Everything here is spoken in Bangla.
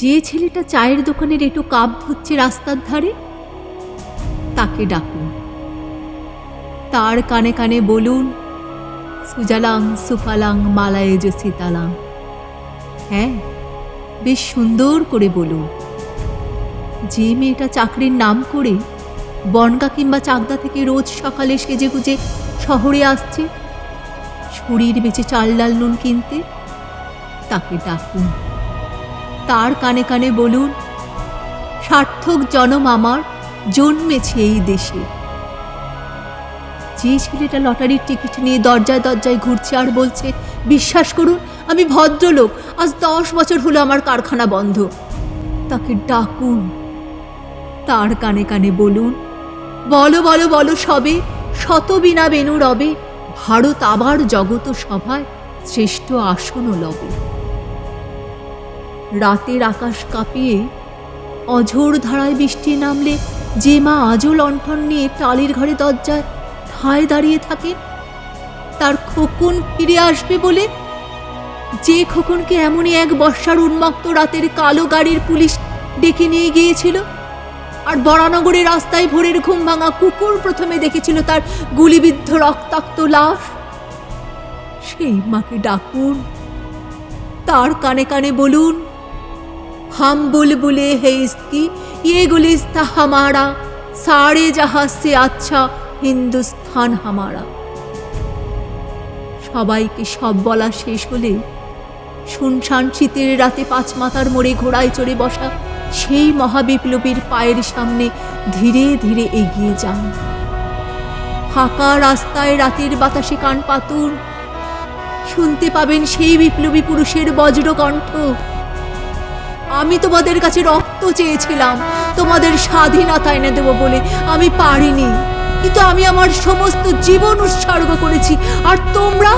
যে ছেলেটা চায়ের দোকানের একটু কাপ ধরছে রাস্তার ধারে, তাকে ডাকুন। তার কানে কানে বলুন, সুজালাং সুফালাং মালায়েজ সীতালাং। হ্যাঁ বেশ সুন্দর করে বলুন। যে মেয়েটা চাকরির নাম করে বনগা কিংবা চাকদা থেকে রোজ সকালে সেজে গুজে শহরে আসছে শরীর বেঁচে চাল ডাল নুন কিনতে, তাকে ডাকুন। তার কানে কানে বলুন, সার্থক জনম আমার, জন্মেছে এই দেশে। যে ছেলেটা লটারির টিকিট নিয়ে দরজায় দরজায় ঘুরছে আর বলছে, বিশ্বাস করুন, আমি ভদ্রলোক, আজ দশ বছর হলো আমার কারখানা বন্ধ। তাকে ডাকুন। তার কানে কানে বলুন, বলো বলো বলো সবে শত বিনা বেনু রবে, ভারত আবার জগত সভায় শ্রেষ্ঠ আসন লবে। রাতের আকাশ কাঁপিয়ে অঝোর ধারায় বৃষ্টি নামলে যে মা আজও লণ্ঠন নিয়ে টালির ঘরে দরজায় ঠায় দাঁড়িয়ে থাকেন তার খোকন ফিরে আসবে বলে? যে খোকনকে এমনই এক বর্ষার উন্মত্ত রাতের কালো গাড়ির পুলিশ ডেকে নিয়ে গিয়েছিল, আর বরানগরের রাস্তায় ভোরের ঘুম ভাঙা কুকুর প্রথমে দেখেছিল তার গুলিবিদ্ধ রক্তাক্ত লাশ। সেই মাকে ডাকুন, তার কানে কানে বলুন हम बुलबुले है इसकी ये गुलिस्ता हमारा सारे जहां से अच्छा হিন্দুস্থান হামারা সবাইকে সব বলা শেষ হলে শুনশান শীতের রাতে পাঁচ মাথার মোড়ে ঘোড়ায় চড়ে বসা সেই মহাবিপ্লবীর পায়ের সামনে ধীরে ধীরে এগিয়ে যান ফাঁকা রাস্তায় রাতের বাতাসে কান পাতুন শুনতে পাবেন সেই বিপ্লবী পুরুষের বজ্রকণ্ঠ আমি তোমাদের কাছে রক্ত চেয়েছিলাম। তোমাদের স্বাধীনতা এনে দেবো বলে আমি পারিনি। কিন্তু আমি আমার সমস্ত জীবন উৎসর্গ করেছি। আর তোমরা